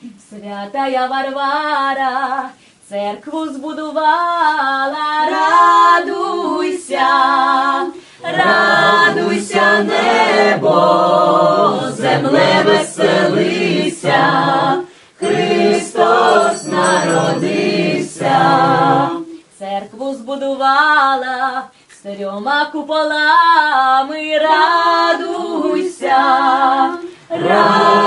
Святая Варвара церкву збудувала, радуйся, радуйся, небо, земле веселися, Христос народився, церкву збудувала з трьома куполами, радуйся, радуйся,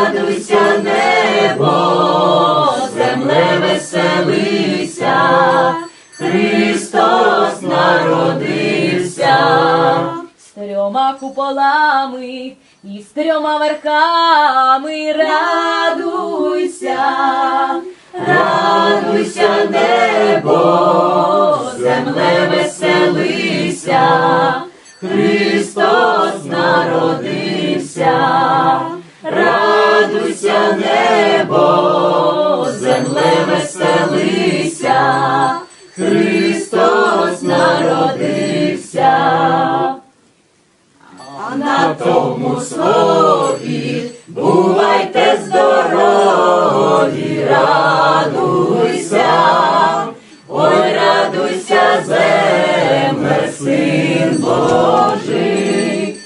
веселися, Христос народився, з трьома куполами і з трьома верхами, радуйся, радуйся, небо, земле веселися, Христос народився, радуйся, небо, земле веселися, на тому слові бувайте здорові, радуйся, ой, радуйся, земле, син Божий,